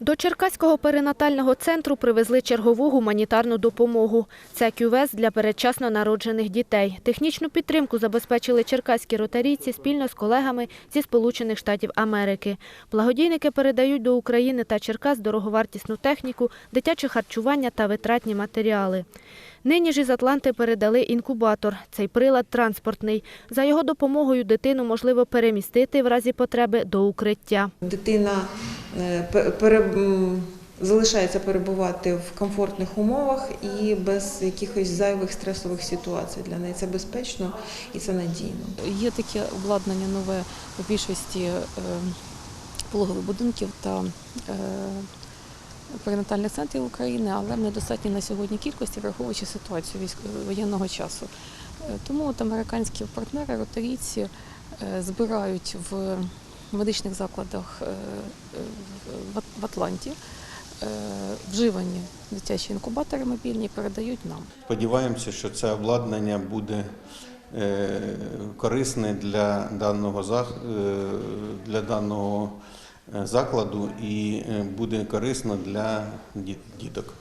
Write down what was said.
До Черкаського перинатального центру привезли чергову гуманітарну допомогу. Це кювес для передчасно народжених дітей. Технічну підтримку забезпечили черкаські ротарійці спільно з колегами зі Сполучених Штатів Америки. Благодійники передають до України та Черкас дороговартісну техніку, дитяче харчування та витратні матеріали. Нині ж із Атланти передали інкубатор. Цей прилад транспортний. За його допомогою дитину можливо перемістити в разі потреби до укриття. Дитина е, пере- залишається перебувати в комфортних умовах і без якихось зайвих стресових ситуацій. Для неї це безпечно і це надійно. Є таке обладнання нове у більшості е, пологових будинків та е, перинатальних центрів України, але в недостатній на сьогодні кількості, враховуючи ситуацію воєнного часу. Е, Тому от американські партнери, ротарійці е, збирають в медичних закладах е, в Атланті вживані дитячі інкубатори мобільні передають нам. Сподіваємося, що це обладнання буде корисне для даного для даного закладу і е, буде корисно для діт- діток.